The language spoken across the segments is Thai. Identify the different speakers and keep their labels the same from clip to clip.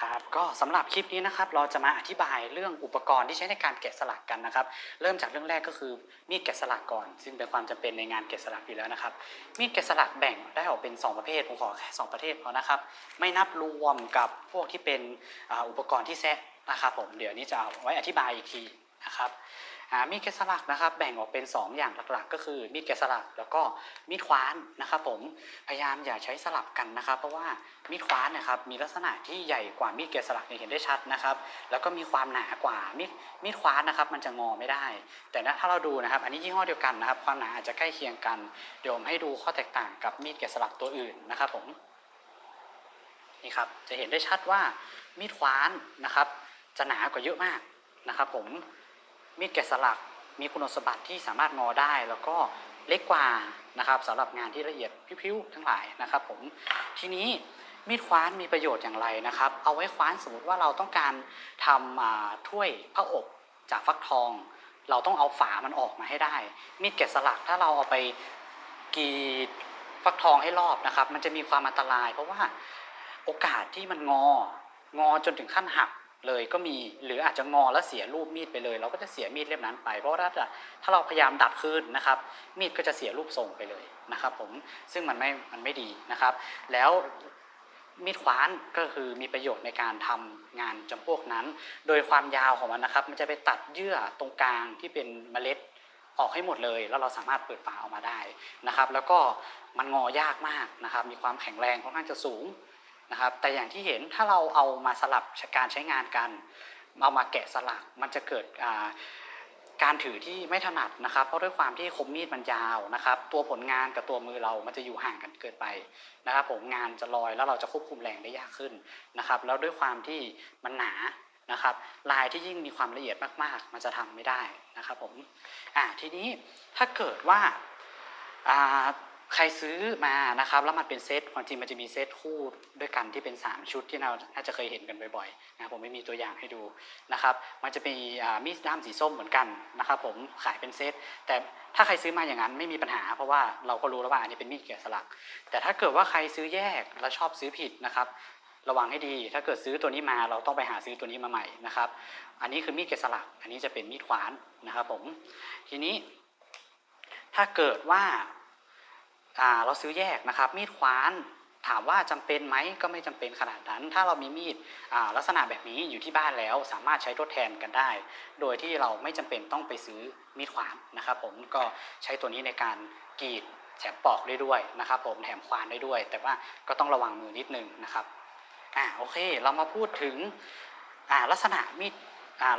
Speaker 1: ครับก็สำหรับคลิปนี้นะครับเราจะมาอธิบายเรื่องอุปกรณ์ที่ใช้ในการแกะสลักกันนะครับ เริ่มจากเรื่องแรกก็คือมีดแกะสลักก่อน ซึ่งเป็นความจำเป็นในงานแกะสลักอยู่แล้วนะครับ มีดแกะสลักแบ่งได้ออกเป็น 2 ประเภทผมขอแค่สองประเภทพอนะครับ ไม่นับรวมกับพวกที่เป็นอุปกรณ์ที่แซะนะครับผมเดี๋ยวนี้จะเอาไว้อธิบายอีกทีนะครับ มีดแกะสลักนะครับแบ่งออกเป็น 2 อย่างหลักๆ ก็คือมีดแกะสลักแล้วก็มีดคว้านนะครับผมพยายามอย่าใช้สลับกันนะครับ เพราะว่ามีดคว้านนะครับมีลักษณะที่ใหญ่กว่ามีดแกะสลักอย่างเห็นได้ชัดนะครับแล้วก็มีความหนากว่ามีดมีดคว้านนะครับมันจะงอไม่ได้ แต่ถ้าเราดูนะครับ อันนี้ยี่ห้อเดียวกันนะครับ ความหนาอาจจะใกล้เคียงกัน เดี๋ยวผมให้ดูข้อแตกต่างกับมีดแกะสลักตัวอื่นนะครับผมนี่ครับจะเห็นได้ชัดว่ามีดคว้านนะครับ จะหนากว่าเยอะมากนะครับ ผม มีดแกะสลัก มีคุณสมบัติที่สามารถงอได้ แล้วก็เล็กกว่านะครับสำหรับงานที่ละเอียดพิ้วๆทั้งหลายนะครับผมทีนี้มีดคว้านมีประโยชน์อย่างไรนะครับ เอาไว้คว้านสมมติว่าเราต้องการทำอ่าถ้วยพระอบจากฟักทอง เราต้องเอาฝามันออกมาให้ได้ มีดแกะสลักถ้าเราเอาไปกรีดฟักทองให้รอบนะครับ มันจะมีความอันตราย เพราะว่าโอกาสที่มันงองอจนถึงขั้นหัก เลยก็มีหรืออาจจะงอแล้วเสียรูปมีดไปเลย เราก็จะเสียมีดเล่มนั้นไป เพราะว่าถ้าถ้าเราพยายามดัดคืนนะครับมีดก็จะเสียรูปทรงไปเลยนะครับผมซึ่งมันไม่มันไม่ดีนะครับ แล้วมีดขวานก็คือมีประโยชน์ในการทำงานจำพวกนั้น โดยความยาวของมันนะครับ มันจะไปตัดเยื่อตรงกลางที่เป็นเมล็ดออกให้หมดเลย แล้วเราสามารถเปิดฝาออกมาได้นะครับ แล้วก็มันงอยากมากนะครับ มีความแข็งแรงค่อนข้างจะสูง นะครับแต่อย่างที่เห็นถ้าเราเอามาสลับการใช้งานกัน เอามาแกะสลักมันจะเกิดการถือที่ไม่ถนัดนะครับ เพราะด้วยความที่คมมีดมันยาวนะครับ ตัวผลงานกับตัวมือเรามันจะอยู่ห่างกันเกินไปนะครับ ผมงานจะลอยแล้วเราจะควบคุมแรงได้ยากขึ้นนะครับ แล้วด้วยความที่มันหนานะครับ ลายที่ยิ่งมีความละเอียดมากๆ มันจะทำไม่ได้นะครับผมอ่าทีนี้ถ้าเกิดว่าอ่า ใครซื้อมานะครับแล้วมันเป็นเซตความจริงมันจะมีเซตคู่ด้วยกันที่เป็น 3 ชุดที่เราน่าจะเคยเห็นกันบ่อยๆนะผมไม่มีตัวอย่างให้ดูนะครับมันจะมีมีดด้ามสีส้มเหมือนกันนะครับผมขายเป็นเซตแต่ถ้าใครซื้อมาอย่างนั้นไม่มีปัญหา เพราะว่าเราก็รู้แล้วว่าอันนี้เป็นมีดแกะสลัก แต่ถ้าเกิดว่าใครซื้อแยกแล้วชอบซื้อผิดนะครับระวังให้ดี ถ้าเกิดซื้อตัวนี้มาเราต้องไปหาซื้อตัวนี้มาใหม่นะครับ อันนี้คือมีดแกะสลัก อันนี้จะเป็นมีดขวานนะครับผม ทีนี้ถ้าเกิดว่า เราซื้อแยกนะครับ มีดขวานถามว่าจำเป็นไหมก็ไม่จำเป็นขนาดนั้น ถ้าเรามีมีดลักษณะแบบนี้อยู่ที่บ้านแล้ว สามารถใช้ทดแทนกันได้ โดยที่เราไม่จำเป็นต้องไปซื้อมีดขวานนะครับผมก็ใช้ตัวนี้ในการกรีดแถมปอกได้ด้วยนะครับ ผมแถมควานได้ด้วย แต่ว่าก็ต้องระวังมือนิดนึงนะครับอ่าโอเค เรามาพูดถึงอ่าลักษณะมีด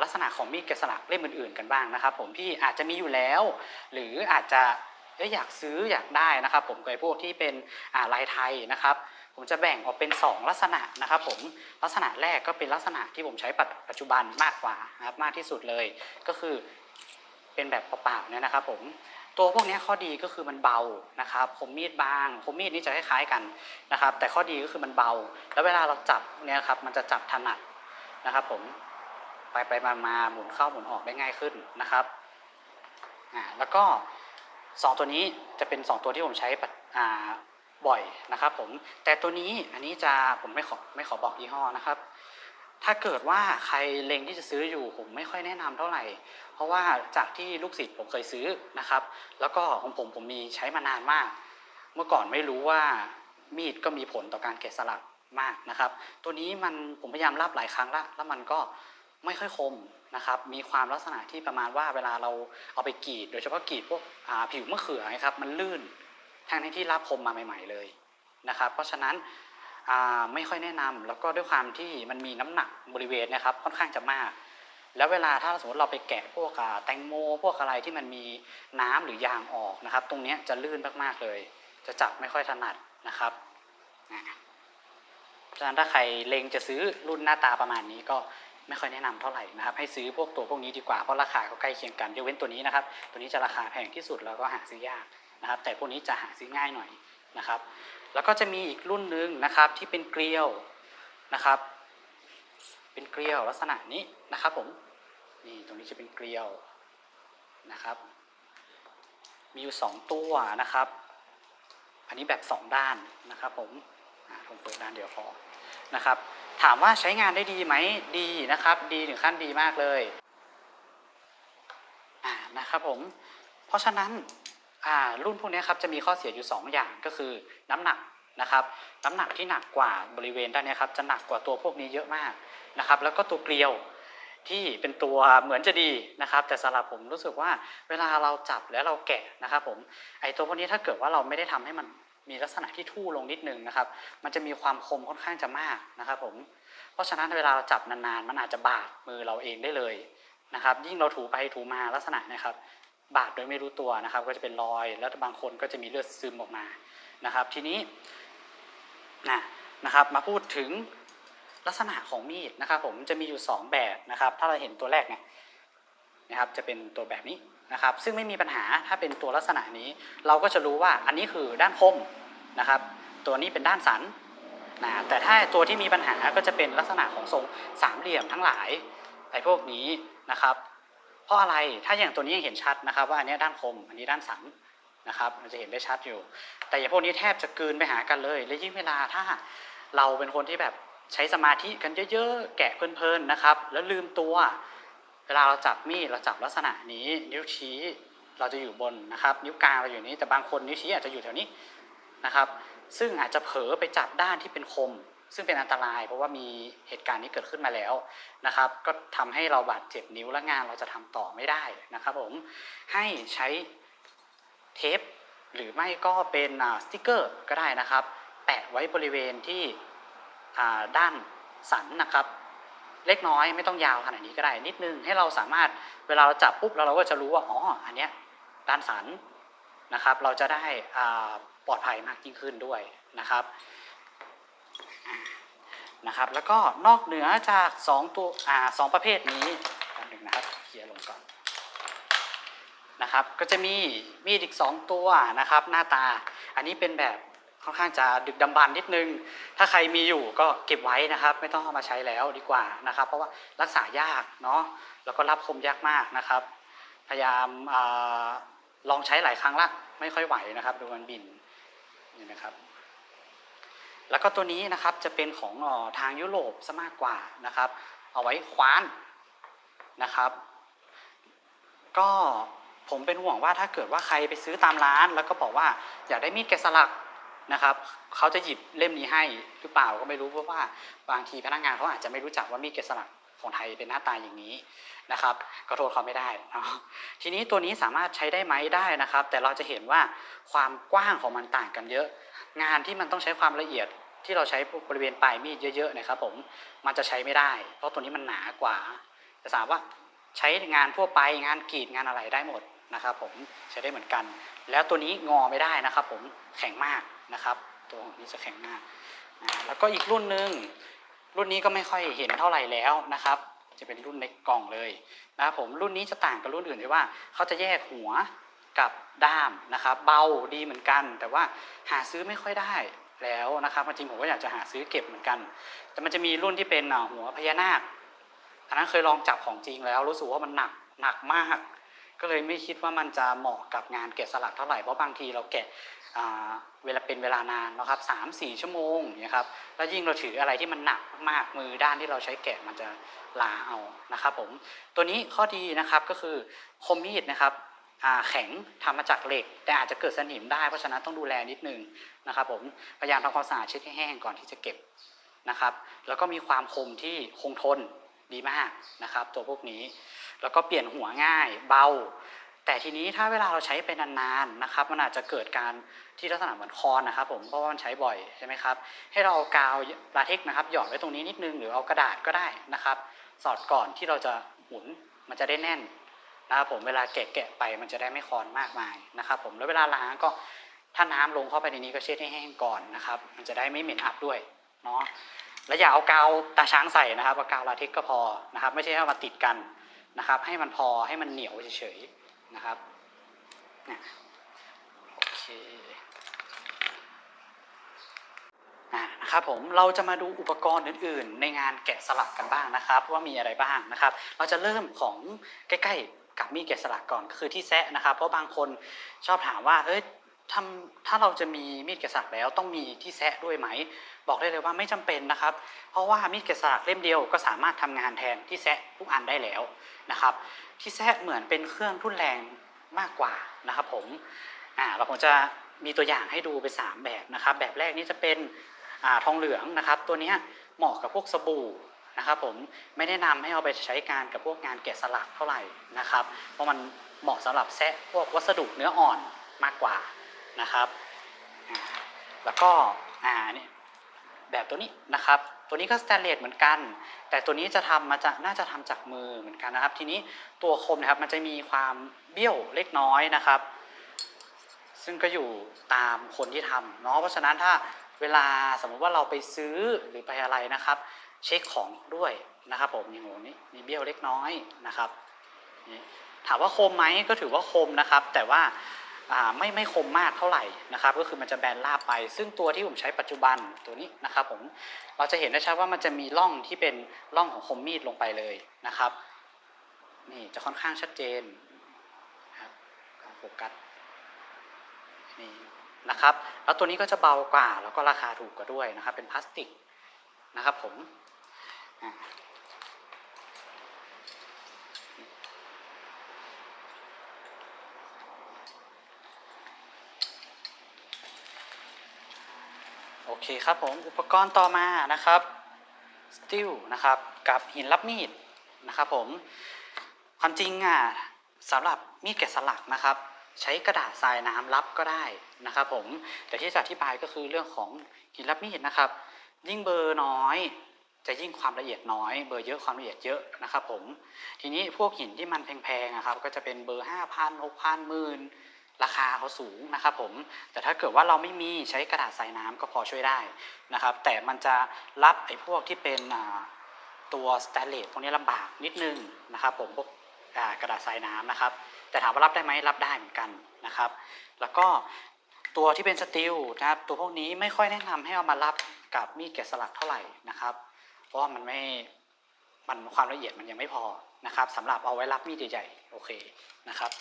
Speaker 1: ลักษณะของมีดแกะสลักเล่มอื่นๆกันบ้างนะครับ ผมที่อาจจะมีอยู่แล้ว หรืออาจจะ อ้ยอยากซื้ออยากได้นะครับ ผมกับไอ้พวกที่เป็นลายไทยนะครับ ผมจะแบ่งออกเป็น 2 ลักษณะนะครับ ผมลักษณะแรกก็เป็นลักษณะที่ผมใช้ปัจปัจจุบันมากกว่านะครับมากที่สุดเลยก็คือเป็นแบบเปล่าๆเนี่ยนะครับ ผมตัวพวกนี้ข้อดีก็คือมันเบานะครับคมมีดบางคมมีดนี่จะคล้ายๆกันนะครับ แต่ข้อดีก็คือมันเบา แล้วเวลาเราจับเนี่ยครับมันจะจับถนัดนะครับ ผมไปไปมามาหมุนเข้าหมุนออกได้ง่ายขึ้นนะครับอ่าแล้วก็ สองตัวนี้จะเป็นสองตัวที่ผมใช้บ่อยนะครับผมแต่ตัวนี้อันนี้จะผมไม่ขอไม่ขอบอกยี่ห้อนะครับ ถ้าเกิดว่าใครเล็งที่จะซื้ออยู่ผมไม่ค่อยแนะนำเท่าไหร่ เพราะว่าจากที่ลูกศิษย์ผมเคยซื้อนะครับ แล้วก็ของผมผมมีใช้มานานมาก เมื่อก่อนไม่รู้ว่ามีดก็มีผลต่อการแกะสลักมากนะครับ ตัวนี้มันผมพยายามรับหลายครั้งละแล้วมันก็ ไม่ค่อยคมนะครับมีความลักษณะที่ประมาณว่าเวลาเราเอาไปกรีด โดยเฉพาะกรีดพวกผิวมะเขือนะครับมันลื่นทั้งที่รับคมมาใหม่ ๆเลยนะครับ เพราะฉะนั้นไม่ค่อยแนะนำแล้วก็ด้วยความที่มันมีน้ำหนักบริเวณนะครับค่อนข้างจะมาก แล้วเวลาถ้าสมมติเราไปแกะพวกแตงโมพวกอะไรที่มันมีน้ำหรือยางออกนะครับ ตรงนี้จะลื่นมากๆเลย จะจับไม่ค่อยถนัดนะครับเพราะฉะนั้นถ้าใครเลงจะซื้อรุ่นหน้าตาประมาณนี้ก็ ไม่ค่อยแนะนำเท่าไหร่นะครับ ให้ซื้อพวกตัวพวกนี้ดีกว่าเพราะราคาก็ใกล้เคียงกันยกเว้นตัวนี้นะครับ ตัวนี้จะราคาแพงที่สุดแล้วก็หาซื้อยากนะครับ แต่พวกนี้จะหาซื้อง่ายหน่อยนะครับ แล้วก็จะมีอีกรุ่นหนึ่งนะครับที่เป็นเกลียวนะครับ เป็นเกลียวลักษณะนี้นะครับผมนี่ตรงนี้จะเป็นเกลียวนะครับ มีอยู่สองตัวนะครับ อันนี้แบบสองด้านนะครับผมผมเปิดด้านเดียวพอนะครับ ถามว่าใช้งานได้ดีไหมดีนะครับ ดีถึงขั้นดีมากเลยนะครับผม เพราะฉะนั้นรุ่นพวกนี้ครับจะมีข้อเสียอยู่ 2 อย่างก็คือน้ำหนักนะครับน้ำหนักที่หนักกว่าบริเวณด้านนี้ครับจะหนักกว่าตัวพวกนี้เยอะมากนะครับแล้วก็ตัวเกลียวที่เป็นตัวเหมือนจะดีนะครับ แต่สำหรับผมรู้สึกว่าเวลาเราจับแล้วเราแกะนะครับผมไอตัวพวกนี้ถ้าเกิดว่าเราไม่ได้ทำให้มัน มีลักษณะที่ทู่ลงนิดนึงนะครับ มันจะมีความคมค่อนข้างจะมากนะครับผมเพราะฉะนั้นเวลาเราจับนานๆ มันอาจจะบาดมือเราเองได้เลยนะครับ ยิ่งเราถูไปถูมาลักษณะนะครับ บาดโดยไม่รู้ตัวนะครับ ก็จะเป็นรอย แล้วบางคนก็จะมีเลือดซึมออกมานะครับ ทีนี้นะนะครับ มาพูดถึงลักษณะของมีดนะครับ ผมจะมีอยู่ 2 แบบนะครับ ถ้าเราเห็นตัวแรกเนี่ยนะครับ จะเป็นตัวแบบนี้ นะครับซึ่งไม่มีปัญหาถ้าเป็นตัวลักษณะนี้ เราก็จะรู้ว่าอันนี้คือด้านคมนะครับ ตัวนี้เป็นด้านสันนะแต่ถ้าตัวที่มีปัญหาก็จะเป็นลักษณะของทรงสามเหลี่ยมทั้งหลายไอ้พวกนี้นะครับ เพราะอะไรถ้าอย่างตัวนี้ยังเห็นชัดนะครับ ว่าอันนี้ด้านคมอันนี้ด้านสันนะครับมันจะเห็นได้ชัดอยู่ แต่อย่างพวกนี้แทบจะกลืนไปหากันเลย และยิ่งเวลาถ้าเราเป็นคนที่แบบใช้สมาธิกันเยอะๆ แกะเพลินๆนะครับ แล้วลืมตัว เวลาเราจับมีดเราจับลักษณะนี้ นิ้วชี้เราจะอยู่บนนะครับ นิ้วกลางเราอยู่นี้แต่บางคนนิ้วชี้อาจจะอยู่แถวนี้นะครับ ซึ่งอาจจะเผลอไปจับด้านที่เป็นคม ซึ่งเป็นอันตราย เพราะว่ามีเหตุการณ์นี้เกิดขึ้นมาแล้วนะครับ ก็ทำให้เราบาดเจ็บนิ้วและงานเราจะทำต่อไม่ได้นะครับผมให้ใช้เทปหรือไม่ก็เป็นสติกเกอร์ก็ได้นะครับ แปะไว้บริเวณที่ด้านสันนะครับ เล็กน้อยไม่ต้องยาวขนาดนี้ก็ได้นิดนึงให้เราสามารถเวลาเราจับปุ๊บแล้วเราก็จะรู้ว่าอ๋ออันเนี้ยด้านสันนะครับ เราจะได้ปลอดภัยมากยิ่งขึ้นด้วยนะครับนะครับ แล้วก็นอกเหนือจากสองตัวอ่าสองประเภทนี้อันหนึ่งนะครับเคลียร์ลงก่อนนะครับ ก็จะมีมีดอีกสองตัวนะครับ หน้าตาอันนี้เป็นแบบ ค่อนข้างจะดึกดำบรรพ์นิดนึง ถ้าใครมีอยู่ก็เก็บไว้นะครับ ไม่ต้องเอามาใช้แล้วดีกว่านะครับ เพราะว่ารักษายากเนาะแล้วก็รับคมยากมากนะครับ พยายามลองใช้หลายครั้งละไม่ค่อยไหวนะครับดูมันบินนี่นะครับ แล้วก็ตัวนี้นะครับจะเป็นของอทางยุโรปซะมากกว่านะครับ เอาไว้คว้านนะครับ ก็ผมเป็นห่วงว่าถ้าเกิดว่าใครไปซื้อตามร้าน แล้วก็บอกว่าอยากได้มีดแกะสลัก นะครับเขาจะหยิบเล่มนี้ให้หรือเปล่าก็ไม่รู้เพราะว่าบางทีพนักงานเขาอาจจะไม่รู้จักว่ามีดแกะสลักของไทยเป็นหน้าตาอย่างนี้นะครับก็โทษเขาไม่ได้นะทีนี้ตัวนี้สามารถใช้ได้ไหมได้นะครับ แต่เราจะเห็นว่าความกว้างของมันต่างกันเยอะ งานที่มันต้องใช้ความละเอียดที่เราใช้บริเวณปลายมีดเยอะๆนะครับผมมันจะใช้ไม่ได้ เพราะตัวนี้มันหนากว่าแต่ถามว่าใช้งานทั่วไปงานกรีดงานอะไรได้หมด นะครับผมใช้ได้เหมือนกัน แล้วตัวนี้งอไม่ได้นะครับ ผมแข็งมากนะครับ ตัวนี้จะแข็งมากอ่าแล้วก็อีกรุ่นหนึ่งรุ่นนี้ก็ไม่ค่อยเห็นเท่าไหร่แล้วนะครับ จะเป็นรุ่นในกล่องเลยนะครับผมรุ่นนี้จะต่างกับรุ่นอื่นที่ว่าเขาจะแยกหัวกับด้ามนะครับ เบาดีเหมือนกัน แต่ว่าหาซื้อไม่ค่อยได้แล้วนะครับจริงผมก็อยากจะหาซื้อเก็บเหมือนกัน แต่มันจะมีรุ่นที่เป็นหัวพญานาคอันนั้นเคยลองจับของจริงแล้วรู้สึกว่ามันหนักหนักมาก ก็เลยไม่คิดว่ามันจะเหมาะกับงานแกะสลักเท่าไหร่เพราะบางทีเราแกะเวลาเป็นเวลานานนะครับสามสี่ชั่วโมงอย่างเงี้ยครับแล้วยิ่งเราถืออะไรที่มันหนักมากมือด้านที่เราใช้แกะมันจะลาเอานะครับผมตัวนี้ข้อดีนะครับก็คือคมมีดนะครับแข็งทำมาจากเหล็ก แต่อาจจะเกิดสนิมได้เพราะฉะนั้นต้องดูแลนิดนึงนะครับผมพยายามทำความสะอาดเช็ดให้แห้งก่อนที่จะเก็บนะครับ แล้วก็มีความคมที่คงทนดีมากนะครับ ตัวพวกนี้ แล้วก็เปลี่ยนหัวง่ายเบา แต่ทีนี้ถ้าเวลาเราใช้ไปนานๆนะครับ มันอาจจะเกิดการที่ลักษณะเหมือนคอนนะครับ ผมเพราะว่ามันใช้บ่อยใช่ไหมครับ ให้เราเอากาวลาเทกนะครับ หยอดไว้ตรงนี้นิดนึงหรือเอากระดาษก็ได้นะครับ สอดก่อนที่เราจะหมุนมันจะได้แน่นนะครับผมเวลาแกะแกะไปมันจะได้ไม่คอนมากมายนะครับ ผมแล้วเวลาล้างก็ถ้าน้ำลงเข้าไปในนี้ก็เช็ดให้แห้งก่อนนะครับ มันจะได้ไม่เหม็นอับด้วยเนาะและอย่าเอากาวตาช้างใส่นะครับเอากาวลาเทกก็พอนะครับ ไม่ใช่เอามาติดกัน นะครับ ให้มันพอให้มันเหนียวเฉยๆนะครับนี่ยโอเคนะครับผมเราจะมาดูอุปกรณ์อื่น ๆ ในงานแกะสลักกันบ้างนะครับ ว่ามีอะไรบ้างนะครับ เราจะเริ่มของใกล้ๆกับมีดแกะสลักก่อนก็คือที่แซะนะครับ เพราะบางคนชอบถามว่าเอ้ย ทำถ้าเราจะมีมีดแกะสลักแล้วต้องมีที่แซะด้วยไหม บอกได้เลยว่าไม่จำเป็นนะครับ เพราะว่ามีดแกะสลักเล่มเดียวก็สามารถทำงานแทนที่แซะทุกอันได้แล้วนะครับ ที่แซะเหมือนเป็นเครื่องทุ่นแรงมากกว่านะครับผมอ่าเราผมจะมีตัวอย่างให้ดูเป็นสามแบบนะครับ แบบแรกนี่จะเป็นอ่าทองเหลืองนะครับ ตัวนี้เหมาะกับพวกสบู่นะครับผมไม่แนะนำให้เอาไปใช้การกับพวกงานแกะสลักเท่าไหร่นะครับ เพราะมันเหมาะสำหรับแซะพวกวัสดุเนื้ออ่อนมากกว่า นะครับ แล้วก็อ่านี่แบบตัวนี้นะครับ ตัวนี้ก็สแตนเลสเหมือนกัน แต่ตัวนี้จะทำมาจะน่าจะทำจากมือเหมือนกันนะครับ ทีนี้ตัวคมนะครับมันจะมีความเบี้ยวเล็กน้อยนะครับ ซึ่งก็อยู่ตามคนที่ทำเนาะเพราะฉะนั้นถ้าเวลาสมมุติว่าเราไปซื้อหรือไปอะไรนะครับ เช็คของด้วยนะครับ ผมอย่างนี้มีเบี้ยวเล็กน้อยนะครับนี่ถามว่าคมไหมก็ถือว่าคมนะครับ แต่ว่า ไม่ไม่คมมากเท่าไหร่นะครับก็คือมันจะแบนราบไป ซึ่งตัวที่ผมใช้ปัจจุบันตัวนี้นะครับผมเราจะเห็นได้ชัดว่ามันจะมีร่องที่เป็นร่องของคมมีดลงไปเลยนะครับนี่จะค่อนข้างชัดเจนนะครับโฟกัสนี่นะครับแล้วตัวนี้ก็จะเบากว่าแล้วก็ราคาถูกกว่าด้วยนะครับเป็นพลาสติกนะครับผมอ่า เคครับผมอุปกรณ์ต่อมานะครับสติลนะครับกับหินรับมีดนะครับผมความจริงอะสำหรับมีดแกะสลักนะครับ ใช้กระดาษทรายน้ำรับก็ได้นะครับผมแต่ที่จะอธิบายก็คือเรื่องของหินรับมีดนะครับ ยิ่งเบอร์น้อยจะยิ่งความละเอียดน้อย เบอร์เยอะความละเอียดเยอะนะครับผมทีนี้พวกหินที่มันแพงๆนะครับ ก็จะเป็นเบอร์5 0 0 0 6 0 0 0หมื่น ราคาเขาสูงนะครับผม แต่ถ้าเกิดว่าเราไม่มีใช้กระดาษทรายน้ำก็พอช่วยได้นะครับ แต่มันจะรับไอ้พวกที่เป็นตัวสแตนเลสพวกนี้ลำบากนิดนึงนะครับผมพวกกระดาษทรายน้ำนะครับ แต่ถามว่ารับได้ไหมรับได้เหมือนกันนะครับ แล้วก็ตัวที่เป็นสตีลนะครับ ตัวพวกนี้ไม่ค่อยแนะนำให้เอามารับกับมีดแกะสลักเท่าไหร่นะครับ เพราะว่ามันไม่มันความละเอียดมันยังไม่พอนะครับสำหรับเอาไว้รับมีดใหญ่ๆโอเคนะครับ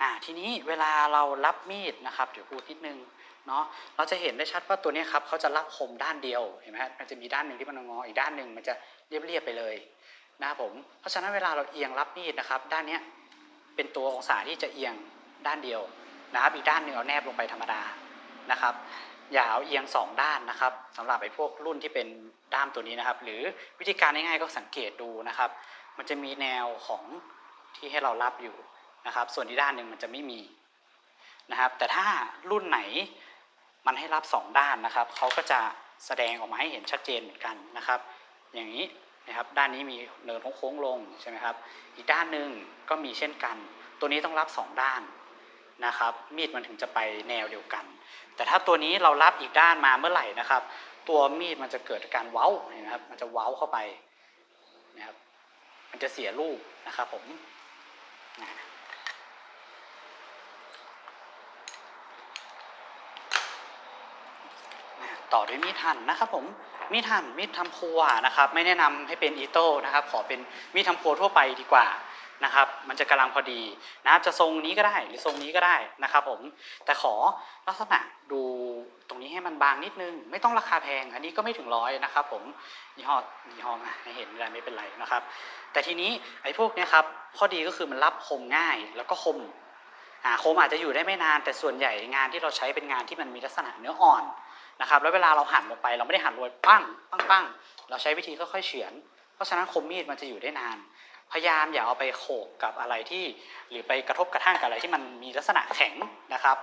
Speaker 1: อ่าทีนี้เวลาเรารับมีดนะครับเดี๋ยวพูดนิดนึงเนาะเราจะเห็นได้ชัดว่าตัวนี้ครับเขาจะรับคมด้านเดียวเห็นไหมฮะมันจะมีด้านหนึ่งที่มันงออีกด้านหนึ่งมันจะเรียบๆไปเลยนะครับผมเพราะฉะนั้นเวลาเราเอียงรับมีดนะครับ ด้านนี้เป็นตัวองศาที่จะเอียงด้านเดียวนะครับอีกด้านหนึ่งเอาแนบลงไปธรรมดานะครับ อย่าเอาเอียงสองด้านนะครับสำหรับไอ้พวกรุ่นที่เป็นด้ามตัวนี้นะครับ หรือวิธีการง่ายๆก็สังเกตดูนะครับ มันจะมีแนวของที่ให้เรารับอยู่ นะครับ ส่วนที่ด้านหนึ่งมันจะไม่มีนะครับ แต่ถ้ารุ่นไหนมันให้รับสองด้านนะครับเขาก็จะแสดงออกมาให้เห็นชัดเจนเหมือนกันนะครับ อย่างนี้นะครับด้านนี้มีเนินโค้งลงใช่ไหมครับ อีกด้านหนึ่งก็มีเช่นกัน ตัวนี้ต้องรับสองด้านนะครับ มีดมันถึงจะไปแนวเดียวกัน แต่ถ้าตัวนี้เรารับอีกด้านมาเมื่อไหร่นะครับ ตัวมีดมันจะเกิดการเว้าเห็นไหมครับมันจะเว้าเข้าไปนะครับมันจะเสียรูปนะครับผมนะนะ ต่อด้วยมีดหั่นนะครับผมมีดหั่นมีดทำครัวนะครับ ไม่แนะนำให้เป็นอีโต้นะครับ ขอเป็นมีดทำครัวทั่วไปดีกว่านะครับ มันจะกำลังพอดีนะครับจะทรงนี้ก็ได้หรือทรงนี้ก็ได้นะครับ ผมแต่ขอลักษณะดูตรงนี้ให้มันบางนิดนึง ไม่ต้องราคาแพง อันนี้ก็ไม่ถึงร้อยนะครับ ผมยี่ห้อยี่ห้อมาให้เห็นอะไรไม่เป็นไรนะครับ แต่ทีนี้ไอ้พวกเนี้ยครับข้อดีก็คือมันรับคมง่ายแล้วก็คมอ่าคมอาจจะอยู่ได้ไม่นานแต่ส่วนใหญ่งานที่เราใช้เป็นงานที่มันมีลักษณะเนื้ออ่อน นะครับ แล้วเวลาเราหั่นลงไป เราไม่ได้หั่นโรยปั้งปั้งปั้งเราใช้วิธีค่อยๆเฉือน เพราะฉะนั้นคมมีดมันจะอยู่ได้นาน พยายามอย่าเอาไปโขกกับอะไรที่ หรือไปกระทบกระทั่งกับอะไรที่มันมีลักษณะแข็งนะครับ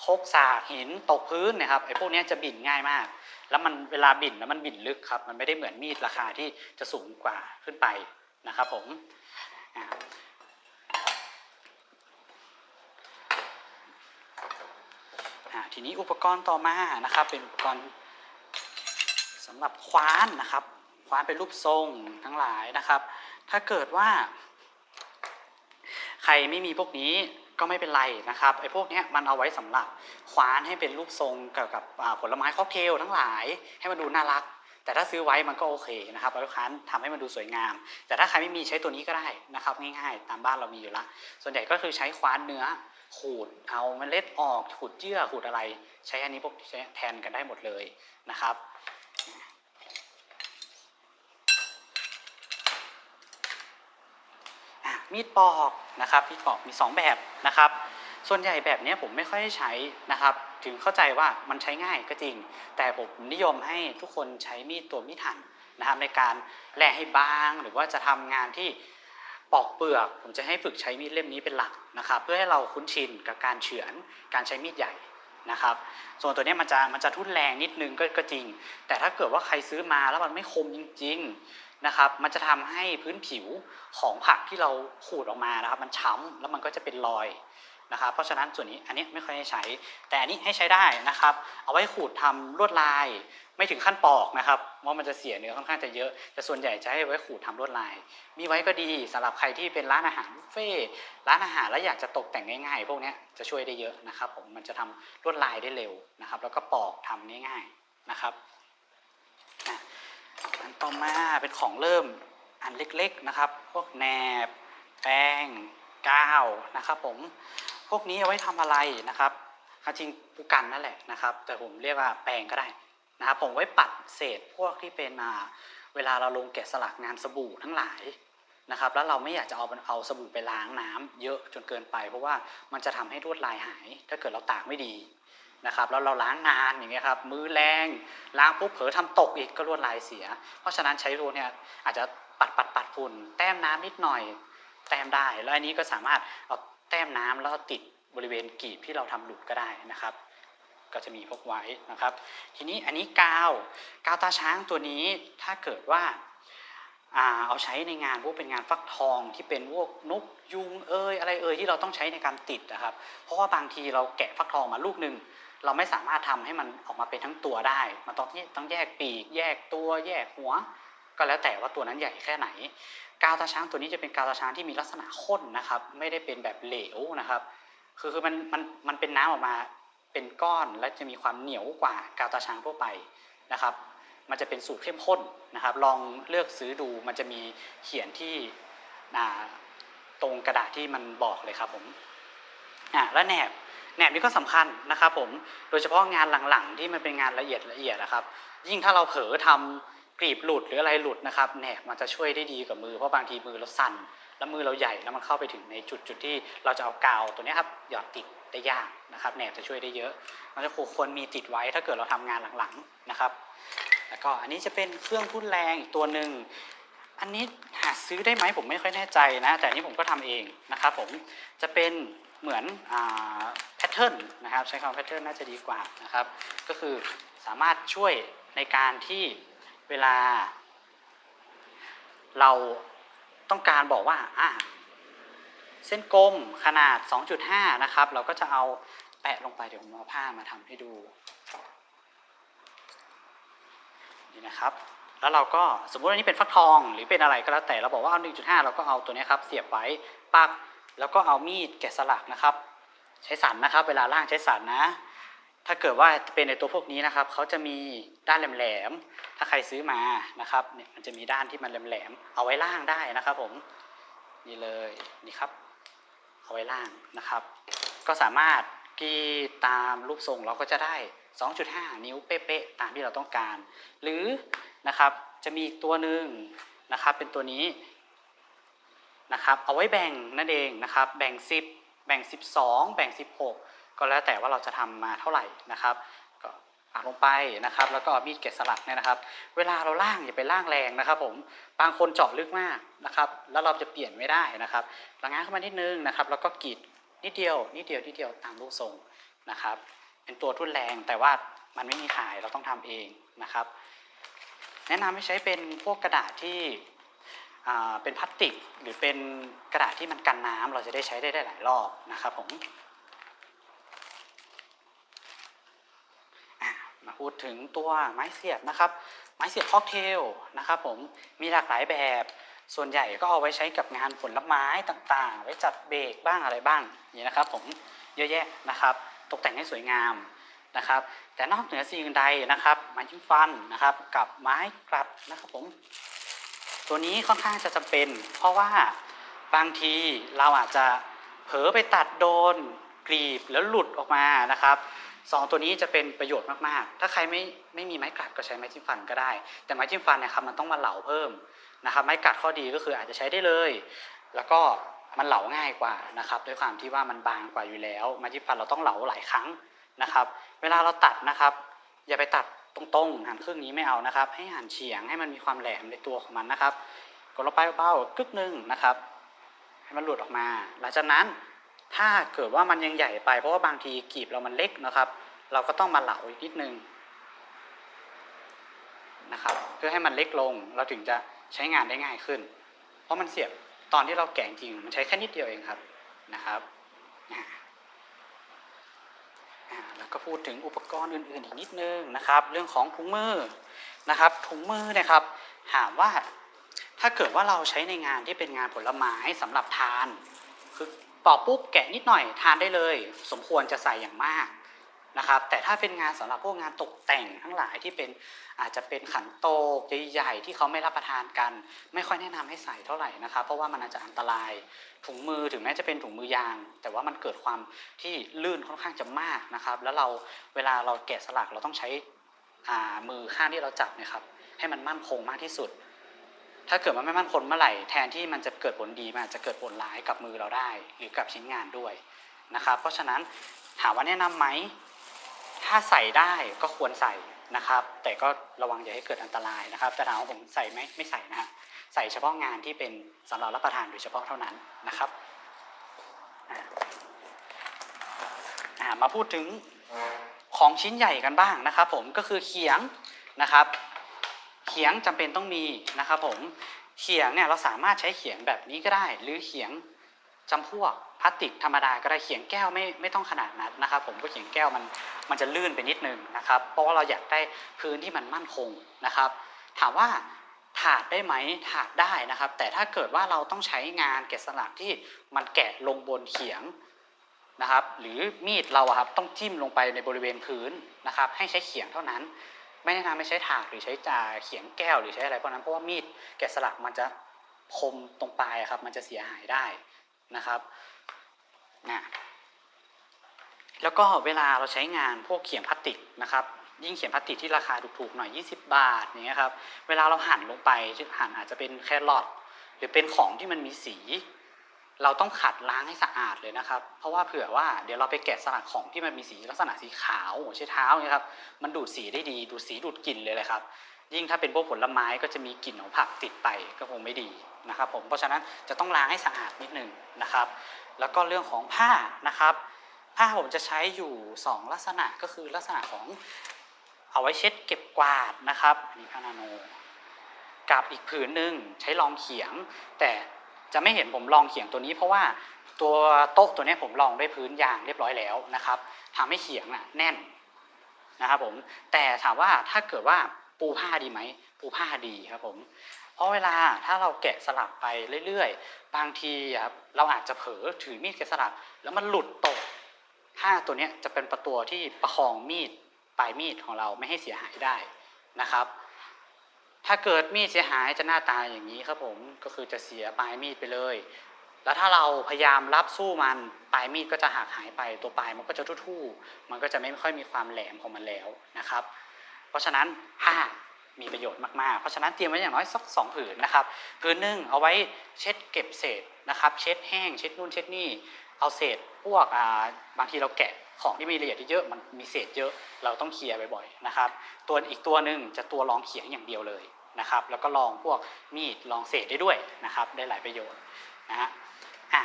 Speaker 1: โคกสากหินตกพื้นนะครับไอ้พวกนี้จะบิ่นง่ายมาก แล้วมันเวลาบิ่นแล้วมันบิ่นลึกครับ มันไม่ได้เหมือนมีดราคาที่จะสูงกว่าขึ้นไปนะครับผมอ่า อ่า ทีนี้อุปกรณ์ต่อมานะครับ เป็นอุปกรณ์สำหรับคว้านนะครับ คว้านเป็นรูปทรงทั้งหลายนะครับ ถ้าเกิดว่า ใครไม่มีพวกนี้ก็ไม่เป็นไรนะครับไอ้พวกนี้มันเอาไว้สำหรับคว้านให้เป็นรูปทรงเกี่ยวกับผลไม้ค็อกเทลทั้งหลาย ให้มันดูน่ารัก แต่ถ้าซื้อไว้มันก็โอเคนะครับแล้วลูกค้าทำให้มันดูสวยงาม แต่ถ้าใครไม่มีใช้ตัวนี้ก็ได้นะครับ ง่ายๆ ตามบ้านเรามีอยู่ละส่วนใหญ่ก็คือใช้คว้านเนื้อ ขูดเอาเมล็ดออกขูดเยื่อขูดอะไร ใช้อันนี้พวกแทนกันได้หมดเลยนะครับมีดปอกนะครับมีดปอกมี 2 แบบนะครับ ส่วนใหญ่แบบนี้ผมไม่ค่อยใช้นะครับ ถึงเข้าใจว่ามันใช้ง่ายก็จริง แต่ผมนิยมให้ทุกคนใช้มีดตัวมีดหั่นนะครับในการแล่ให้บางหรือว่าจะทำงานที่ ปอกเปลือก ผมจะให้ฝึกใช้มีดเล่มนี้เป็นหลักนะครับ เพื่อให้เราคุ้นชินกับการเฉือนการใช้มีดใหญ่นะครับ ส่วนตัวนี้มันจะมันจะทุ่นแรงนิดนึงก็ก็จริง แต่ถ้าเกิดว่าใครซื้อมาแล้วมันไม่คมจริง ๆนะครับ มันจะทำให้พื้นผิวของผักที่เราขูดออกมานะครับ มันช้ำแล้วมันก็จะเป็นรอยนะครับ เพราะฉะนั้นส่วนนี้อันนี้ไม่ค่อยให้ใช้ แต่อันนี้ให้ใช้ได้นะครับ เอาไว้ขูดทำลวดลาย ไม่ถึงขั้นปอกนะครับเพราะมันจะเสียเนื้อค่อนข้างจะเยอะ แต่ส่วนใหญ่จะให้ไว้ขูดทำลวดลาย มีไว้ก็ดีสำหรับใครที่เป็นร้านอาหารบุฟเฟ่ร้านอาหารแล้วอยากจะตกแต่งง่ายๆ พวกนี้จะช่วยได้เยอะนะครับผมมันจะทำลวดลายได้เร็วนะครับ แล้วก็ปอกทำง่ายๆนะครับอันต่อมาเป็นของเริ่มอันเล็กๆนะครับ พวกแหนบ แป้งกาวนะครับ ผมพวกนี้เอาไว้ทำอะไรนะครับจริงปูกันนั่นแหละนะครับ แต่ผมเรียกว่าแปรงก็ได้ นะครับผมไว้ปัดเศษพวกที่เป็นอ่าเวลาเราลงแกะสลักงานสบู่ทั้งหลายนะครับ แล้วเราไม่อยากจะเอาเอาสบู่ไปล้างน้ำเยอะจนเกินไป เพราะว่ามันจะทำให้ลวดลายหาย ถ้าเกิดเราตากไม่ดีนะครับแล้วเราล้างนานอย่างเงี้ยครับมือแรงล้างปุ๊บเผลอทำตกอีกก็ลวดลายเสีย เพราะฉะนั้นใช้ตัวเนี้ยอาจจะปัดปัดปัดฝุ่น แต้มน้ำนิดหน่อย แต้มได้ แล้วอันนี้ก็สามารถเอาแต้มน้ำแล้วก็ติดบริเวณกีบที่เราทำหลุดก็ได้นะครับ ก็จะมีพกไว้นะครับ ทีนี้อันนี้กาวกาวตาช้างตัวนี้ถ้าเกิดว่าเอาใช้ในงานพวกเป็นงานฟักทองที่เป็นพวกนกยุงเอยอะไรเอยที่เราต้องใช้ในการติดนะครับ เพราะว่าบางทีเราแกะฟักทองมาลูกหนึ่งเราไม่สามารถทำให้มันออกมาเป็นทั้งตัวได้ มันต้องต้องแยกปีก แยกตัวแยกหัว ก็แล้วแต่ว่าตัวนั้นใหญ่แค่ไหน กาวตาช้างตัวนี้จะเป็นกาวตาช้างที่มีลักษณะข้นนะครับ ไม่ได้เป็นแบบเหลวนะครับ คือคือมันมันมันเป็นน้ำออกมา เป็นก้อนและจะมีความเหนียวกว่ากาวตาช้างทั่วไปนะครับ มันจะเป็นสูตรเข้มข้นนะครับ ลองเลือกซื้อดูมันจะมีเขียนที่ตรงกระดาษที่มันบอกเลยครับผมอ่าแล้วแหนบแหนบนี่ก็สำคัญนะครับผมโดยเฉพาะงานหลังๆ ที่มันเป็นงานละเอียดละเอียดนะครับ ยิ่งถ้าเราเผลอทำกรีบหลุดหรืออะไรหลุดนะครับแหนบมันจะช่วยได้ดีกับมือเพราะบางทีมือเราสั่น แล้วมือเราใหญ่แล้วมันเข้าไปถึงในจุดจุดที่เราจะเอากาวตัวนี้ครับหยอดติดได้ยากนะครับแหนบจะช่วยได้เยอะมันจะควรมีติดไว้ถ้าเกิดเราทำงานหลังๆนะครับ แล้วก็อันนี้จะเป็นเครื่องทุ่นแรงอีกตัวหนึ่งอันนี้หาซื้อได้ไหมผมไม่ค่อยแน่ใจนะ แต่อันนี้ผมก็ทำเองนะครับผมจะเป็นเหมือนแพทเทิร์นนะครับ ใช้คำแพทเทิร์นน่าจะดีกว่านะครับ ก็คือสามารถช่วยในการที่เวลา เรา ต้องการบอกว่าอะเส้นกลมขนาด 2.5 นะครับ เราก็จะเอาแปะลงไปเดี๋ยวผมเอาผ้ามาทำให้ดูนี่นะครับ แล้วเราก็สมมุติอันนี้เป็นฟักทองหรือเป็นอะไรก็แล้วแต่เราบอกว่าเอา 1.5 เราก็เอาตัวนี้ครับ เสียบไว้ปักแล้วก็เอามีดแกะสลักนะครับ ใช้สันนะครับ เวลาล่างใช้สันนะ ถ้าเกิดว่าเป็นในตัวพวกนี้นะครับเขาจะมีด้านแหลมๆถ้าใครซื้อมานะครับเนี่ยมันจะมีด้านที่มันแหลมๆเอาไว้ล่างได้นะครับผมนี่เลยนี่ครับ เอาไว้ล่างนะครับ ก็สามารถกรีตามรูปทรงเราก็จะได้ 2.5 นิ้วเป๊ะๆตามที่เราต้องการ หรือนะครับจะมีอีกตัวหนึ่งนะครับเป็นตัวนี้นะครับเอาไว้แบ่งนั่นเองนะครับ แบ่ง 10 แบ่ง 12 แบ่ง 16 ก็แล้วแต่ว่าเราจะทำมาเท่าไหร่นะครับก็ปักลงไปนะครับ แล้วก็มีดแกะสลักเนี่ยนะครับ เวลาเราล่างอย่าไปล่างแรงนะครับ ผมบางคนเจาะลึกมากนะครับ แล้วเราจะเปลี่ยนไม่ได้นะครับระง้างเข้ามานิดนึงนะครับ แล้วก็กรีดนิดเดียวนิดเดียวนิดเดียวตามรูปทรงนะครับ เป็นตัวทุ่นแรงแต่ว่ามันไม่มีขายเราต้องทำเองนะครับ แนะนำให้ใช้เป็นพวกกระดาษที่เป็นพลาสติกหรือเป็นกระดาษที่มันกันน้ำเราจะได้ใช้ได้หลายรอบนะครับผม อะมา พูดถึงตัวไม้เสียบนะครับ ไม้เสียบค็อกเทลนะครับผมมีหลากหลายแบบ ส่วนใหญ่ก็เอาไว้ใช้กับงานผลไม้ต่างๆ ไว้จัดเบรกบ้างอะไรบ้างอย่างนี้นะครับผมเยอะแยะนะครับ ตกแต่งให้สวยงามนะครับ แต่นอกเหนือสิ่งอื่นใดนะครับไม้จิ้มฟันนะครับกับไม้กลัดนะครับผมตัวนี้ค่อนข้างจะจำเป็น เพราะว่าบางทีเราอาจจะเผลอไปตัดโดนกรีบแล้วหลุดออกมานะครับ สองตัวนี้จะเป็นประโยชน์มากๆ ถ้าใครไม่ไม่มีไม้กัดก็ใช้ไม้จิ้มฟันก็ได้ แต่ไม้จิ้มฟันเนะครับมันต้องมาเหลาเพิ่มนะครับ ไม้กัดข้อดีก็คืออาจจะใช้ได้เลย แล้วก็มันเหลาง่ายกว่านะครับ ด้วยความที่ว่ามันบางกว่าอยู่แล้ว ไม้จิ้มฟันเราต้องเหลาหลายครั้งนะครับ เวลาเราตัดนะครับ อย่าไปตัดตรงๆหันครึ่งนี้ไม่เอานะครับ ให้หันเฉียงให้มันมีความแหลมในตัวของมันนะครับกดลงไปเบาๆกึกหนึงนะครับ ให้มันหลุดออกมา หลังจากนั้น ถ้าเกิดว่ามันยังใหญ่ไป เพราะว่าบางทีกรีบเรามันเล็กนะครับ เราก็ต้องมาเหลาอีกนิดนึงนะครับ เพื่อให้มันเล็กลงเราถึงจะใช้งานได้ง่ายขึ้น เพราะมันเสียบตอนที่เราแกะจริงมันใช้แค่นิดเดียวเองครับนะครับอ่าแล้วก็พูดถึงอุปกรณ์อื่นๆอีกนิดนึงนะครับ เรื่องของถุงมือนะครับถุงมือนะครับถามว่าถ้าเกิดว่าเราใช้ในงานที่เป็นงานผลไม้สำหรับทาน คือ ปอกปุ๊บแกะนิดหน่อยทานได้เลย สมควรจะใส่อย่างมากนะครับ แต่ถ้าเป็นงานสำหรับพวกงานตกแต่งทั้งหลายที่เป็นอาจจะเป็นขันโตกใหญ่ๆที่เขาไม่รับประทานกัน ไม่ค่อยแนะนำให้ใส่เท่าไหร่นะครับ เพราะว่ามันอาจจะอันตรายถุงมือถึงแม้จะเป็นถุงมือยาง แต่ว่ามันเกิดความที่ลื่นค่อนข้างจะมากนะครับ แล้วเราเวลาเราแกะสลักเราต้องใช้มือข้างที่เราจับนะครับ ให้มันมั่นคงมากที่สุด ถ้าเกิดมันไม่มั่นคงเมื่อไหร่แทนที่มันจะเกิดผลดีมันอาจจะเกิดผลร้ายกับมือเราได้ หรือกับชิ้นงานด้วยนะครับ เพราะฉะนั้นถามว่าแนะนำไหมถ้าใส่ได้ก็ควรใส่นะครับ แต่ก็ระวังอย่าให้เกิดอันตรายนะครับ แต่ถามว่าผมใส่ไหมไม่ใส่นะฮะใส่เฉพาะงานที่เป็นสำหรับรับประทานโดยเฉพาะเท่านั้นนะครับมาพูดถึงของชิ้นใหญ่กันบ้างนะครับ ผมก็คือเขียงนะครับ ขียงจำเป็นต้องมีนะครับผมเขียงเนี่ยเราสามารถใช้เขียงแบบนี้ก็ได้ หรือเขียงจำพวกพลาสติกธรรมดาก็ได้เขียงแก้วไม่ไม่ต้องขนาดนั้นนะครับ ผมก็เขียงแก้วมันมันจะลื่นไปนิดนึงนะครับ เพราะว่าเราอยากได้พื้นที่มันมั่นคงนะครับ ถามว่าถาดได้ไหมถาดได้นะครับ แต่ถ้าเกิดว่าเราต้องใช้งานแกะสลักที่มันแกะลงบนเขียงนะครับ หรือมีดเราครับต้องจิ้มลงไปในบริเวณพื้นนะครับ ให้ใช้เขียงเท่านั้น ไม่แนะนำไม่ใช้ถาดหรือใช้จ่าเขียงแก้วหรือใช้อะไรพวกนั้นเพราะว่ามีดแกะสลักมันจะคมตรงปลายครับ มันจะเสียหายได้นะครับนะแล้วก็เวลาเราใช้งานพวกเขียงพลาสติกนะครับยิ่งเขียงพลาสติกที่ราคาถูกๆหน่อย 20 บาทอย่างเงี้ยครับ เวลาเราหั่นลงไปหั่นอาจจะเป็นแครอทหรือเป็นของที่มันมีสี เราต้องขัดล้างให้สะอาดเลยนะครับ เพราะว่าเผื่อว่าเดี๋ยวเราไปแกะสลักของที่มันมีสีลักษณะสีขาวหัวใช้เท้าเนี่ยครับมันดูดสีได้ดีดูดสีดูดกลิ่นเลยเลยครับ ยิ่งถ้าเป็นพวกผลไม้ก็จะมีกลิ่นของผักติดไปก็คงไม่ดีนะครับ ผมเพราะฉะนั้นจะต้องล้างให้สะอาดนิดนึงนะครับ แล้วก็เรื่องของผ้านะครับ ผ้าผมจะใช้อยู่ 2 ลักษณะก็คือลักษณะของเอาไว้เช็ดเก็บกวาดนะครับอันนี้ผ้านาโน กับอีกผืนหนึ่งใช้รองเขียงแต่ จะไม่เห็นผมลองเขียงตัวนี้เพราะว่าตัวโต๊ะตัวนี้ผมลองด้วยพื้นยางเรียบร้อยแล้วนะครับทำให้เขียงน่ะแน่นนะครับผมแต่ถามว่าถ้าเกิดว่าปูผ้าดีไหมปูผ้าดีครับผมเพราะเวลาถ้าเราแกะสลักไปเรื่อยๆ บางทีครับเราอาจจะเผลอถือมีดแกะสลักแล้วมันหลุดตกผ้าตัวนี้จะเป็นประตัวที่ประคองมีดปลายมีดของเราไม่ให้เสียหายได้นะครับ ถ้าเกิดมีดเสียหายจะหน้าตายอย่างนี้ครับผมก็คือจะเสียปลายมีดไปเลย แล้วถ้าเราพยายามรับสู้มันปลายมีดก็จะหักหายไปตัวปลายมันก็จะทู่ๆมันก็จะไม่ค่อยมีความแหลมของมันแล้วนะครับ เพราะฉะนั้นผ้ามีประโยชน์มากๆ เพราะฉะนั้นเตรียมไว้อย่างน้อยสักสองผืนนะครับ ผืนหนึ่งเอาไว้เช็ดเก็บเศษนะครับ เช็ดแห้ง เช็ดนู่นเช็ดนี่ เอาเศษพวกบางทีเราแกะ ของที่มีละเอียดเยอะมันมีเศษเยอะเราต้องเคลียร์บ่อยๆนะครับ ตัวอีกตัวหนึ่งจะตัวรองเขียงอย่างเดียวเลยนะครับ แล้วก็ลองพวกมีดลองเศษได้ด้วยนะครับ ได้หลายประโยชน์นะฮะอะ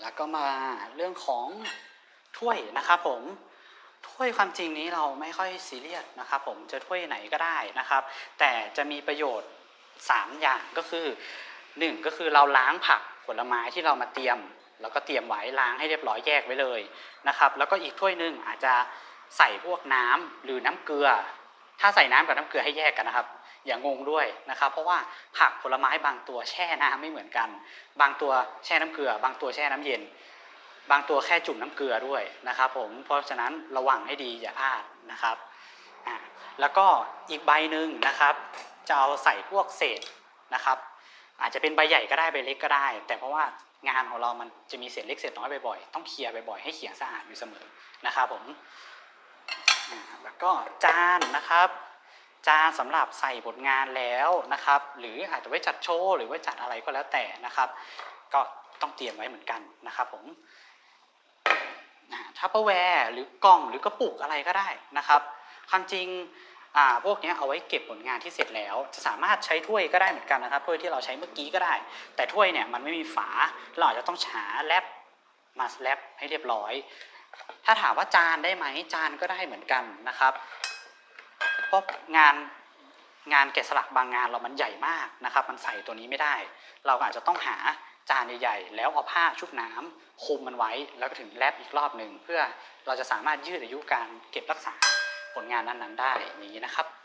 Speaker 1: แล้วก็มาเรื่องของถ้วยนะครับผมถ้วยความจริงนี้เราไม่ค่อยซีเรียสนะครับผมจะถ้วยไหนก็ได้นะครับ แต่จะมีประโยชน์ 3 อย่างก็คือ 1 ก็คือเราล้างผัก ลไม้ที่เรามาเตรียม แล้วก็เตรียมไว้ล้างให้เรียบร้อยแยกไว้เลยนะครับแล้วก็อีกถ้วยหนึ่งอาจจะใส่พวกน้ำหรือน้ำเกลือ ถ้าใส่น้ำกับน้ำเกลือให้แยกกันนะครับ อย่างงด้วยนะครับ เพราะว่าผักผลไม้บางตัวแช่น้ำไม่เหมือนกัน บางตัวแช่น้ำเกลือ บางตัวแช่น้ำเย็น บางตัวแค่จุ่มน้ำเกลือด้วยนะครับ ผมเพราะฉะนั้นระวังให้ดีอย่าพลาดนะครับแล้วก็อีกใบหนึ่งนะครับ จะเอาใส่พวกเศษนะครับ อาจจะเป็นใบใหญ่ก็ได้ใบเล็กก็ได้ แต่เพราะว่างานของเรามันจะมีเศษเล็กเศษน้อยบ่อยๆต้องเคลียร์บ่อยๆให้เขียงสะอาดอยู่เสมอนะครับผมแล้วก็จานนะครับ จานสำหรับใส่ผลงานแล้วนะครับ หรืออาจจะไว้จัดโชว์หรือไว้จัดอะไรก็แล้วแต่นะครับ ก็ต้องเตรียมไว้เหมือนกันนะครับผมทัพเปอร์แวร์หรือกล่องหรือกระปุกอะไรก็ได้นะครับความจริง พวกนี้เอาไว้เก็บผลงานที่เสร็จแล้ว จะสามารถใช้ถ้วยก็ได้เหมือนกันนะครับถ้วยที่เราใช้เมื่อกี้ก็ได้ แต่ถ้วยเนี่ยมันไม่มีฝาเราอาจจะต้องฉาแลบมาแลบให้เรียบร้อย ถ้าถามว่าจานได้ไหมจานก็ได้เหมือนกันนะครับเพราะงานงานแกะสลักบางงานเรามันใหญ่มากนะครับ มันใส่ตัวนี้ไม่ได้ เราอาจจะต้องหาจานใหญ่ๆ แล้วเอาผ้าชุบน้ำคลุมมันไว้ แล้วก็ถึงแลบอีกรอบหนึ่งเพื่อเราจะสามารถยืดอายุการเก็บรักษา ผลงานนั้นๆได้อย่างนี้นะครับ